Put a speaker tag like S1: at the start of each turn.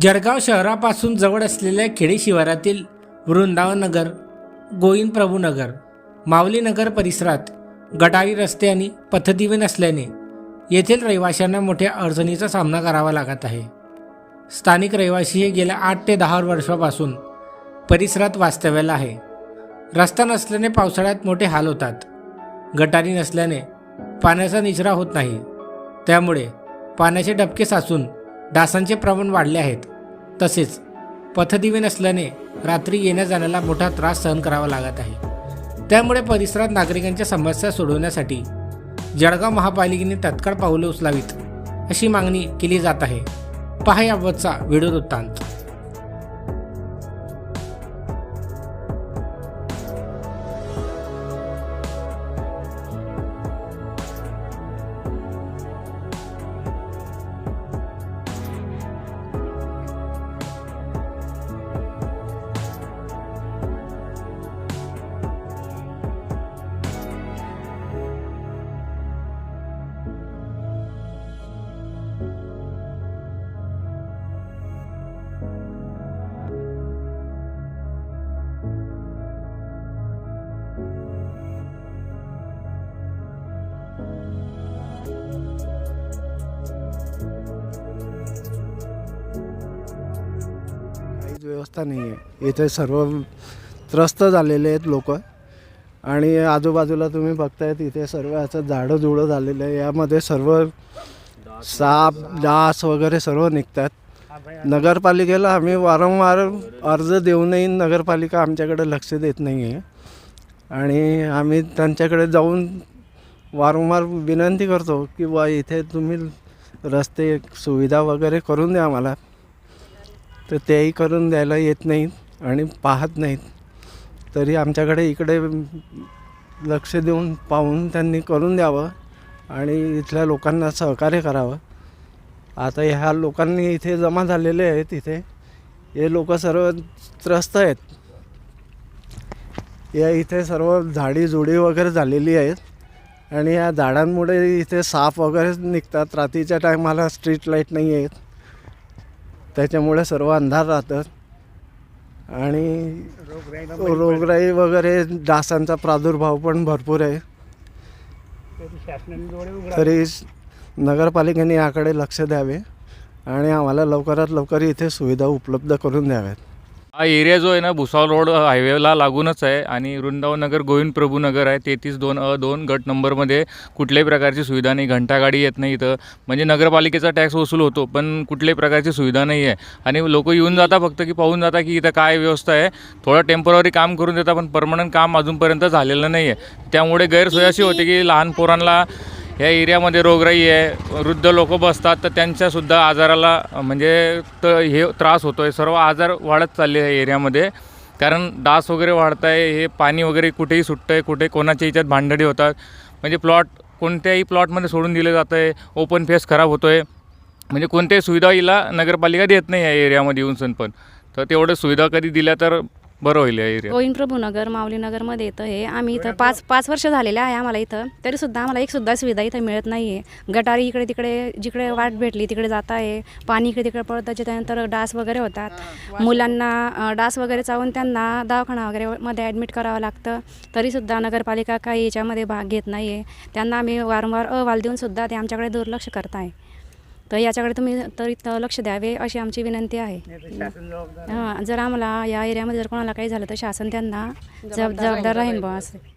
S1: जळगाव शहरापासून जवळ असलेल्या खेडे शिवारातील वृंदावनगर गोविंद प्रभू परिसरात गटारी रस्ते आणि पथदिवे नसल्याने येथील रहिवाशांना मोठ्या अडचणीचा सामना करावा लागत आहे. स्थानिक रहिवासी हे गेल्या आठ ते दहा वर्षापासून परिसरात वास्तव्याला आहे. रस्ता नसल्याने पावसाळ्यात मोठे हाल होतात. गटारी नसल्याने पाण्याचा निचरा होत नाही. त्यामुळे पाण्याचे डबके साचून डासांचे प्रमाण वाढले आहेत. तसेच पथदिवे नसल्याने रात्री येण्या जाण्याला मोठा त्रास सहन करावा लागत आहे. त्यामुळे परिसरात नागरिकांच्या समस्या सोडवण्यासाठी जळगाव महापालिकेने तत्काळ पावले उचलावीत अशी मागणी केली जात आहे. पहा याबाबतचा व्हिडिओ वृत्तांत.
S2: व्यवस्था नाही आहे इथे सर्व त्रस्त झालेले आहेत लोक. आणि आजूबाजूला तुम्ही बघतायत इथे सर्व असं झाडं जुडं झालेलं आहे. यामध्ये सर्व साप डास वगैरे सर्व निघतात नगरपालिकेला आम्ही वारंवार अर्ज देऊनही नगरपालिका आमच्याकडे लक्ष देत नाही आहे आणि आम्ही त्यांच्याकडे जाऊन वारंवार विनंती करतो की बा इथे तुम्ही रस्ते सुविधा वगैरे करून द्या आम्हाला. तर तेही करून द्यायला येत नाहीत आणि पाहत नाहीत. तरी आमच्याकडे इकडे लक्ष देऊन पाहून त्यांनी करून द्यावं आणि इथल्या लोकांना सहकार्य करावं. आता ह्या लोकांनी इथे जमा झालेले आहेत इथे. हे लोक सर्व त्रस्त आहेत. या इथे सर्व झाडी जुडी वगैरे झालेली आहेत. आणि या झाडांमुळे इथे साप वगैरे निघतात. रात्रीच्या टायमाला स्ट्रीट लाइट नाही आहेत त्याच्यामुळे सर्व अंधार राहतात. आणि रोगराई वगैरे डासांचा प्रादुर्भाव पण भरपूर आहे. तरी नगरपालिकेने याकडे लक्ष द्यावे आणि आम्हाला लवकरात लवकर इथे सुविधा उपलब्ध करून द्याव्यात.
S3: हा एरिया जो आहे ना भुसावळ रोड हायवेला लागूनच आहे आणि वृंदावनगर गोविंद प्रभू नगर आहे. तेहतीस दोन अ दोन गट नंबरमध्ये कुठल्याही प्रकारची सुविधा नाही. घंटागाडी येत नाही इथं. म्हणजे नगरपालिकेचा टॅक्स वसूल होतो पण कुठल्याही प्रकारची सुविधा नाही आहे. आणि लोक येऊन जाता फक्त की पाहून जाता की इथं काय व्यवस्था आहे. थोडं टेंपररी काम करून देतात पण परमनंट काम अजूनपर्यंत झालेलं नाही आहे. त्यामुळे गैरसोय अशी होते की लहान पोरांना या एरियामध्ये रोगराई आहे वृद्ध लोक बसतात तर त्यांच्यासुद्धा आजाराला म्हणजे त हे त्रास होतो आहे सर्व आजार वाढत चालले आहे एरियामध्ये. कारण डास वगैरे वाढत आहे हे पाणी वगैरे कुठेही सुटतं आहे कुठे कोणाच्या याच्यात भांडडी होतात. म्हणजे प्लॉट कोणत्याही प्लॉटमध्ये सोडून दिलं जातं आहे ओपन फेस खराब होतो आहे म्हणजे कोणत्याही सुविधा हिला नगरपालिका देत नाही या एरियामध्ये येऊन सण पण. तर तेवढं सुविधा कधी दिल्या तर बरं होईल या एरिया
S4: गोविंद प्रभू नगर माऊली नगरमध्ये येतं हे. आम्ही इथं पाच पाच वर्ष झालेले आहे आम्हाला इथं. तरीसुद्धा आम्हाला एक सुद्धा सुविधा इथं मिळत नाही आहे गटारी इकडे तिकडे जिकडे वाट भेटली तिकडे जात आहे. पाणी इकडे तिकडे पडतं त्याच्यानंतर डास वगैरे होतात. मुलांना डास वगैरे चावून त्यांना दवाखाना वगैरे मध्ये ॲडमिट करावं लागतं. तरीसुद्धा नगरपालिका काही याच्यामध्ये भाग घेत नाही आहे त्यांना आम्ही वारंवार अहवाल देऊनसुद्धा ते आमच्याकडे दुर्लक्ष करत आहे तर याच्याकडे तुम्ही तरी लक्ष द्यावे अशी आमची विनंती आहे. हां जर आम्हाला या एरियामध्ये जर कोणाला काही झालं तर शासन त्यांना जबाब जबाबदार राहील बा असं.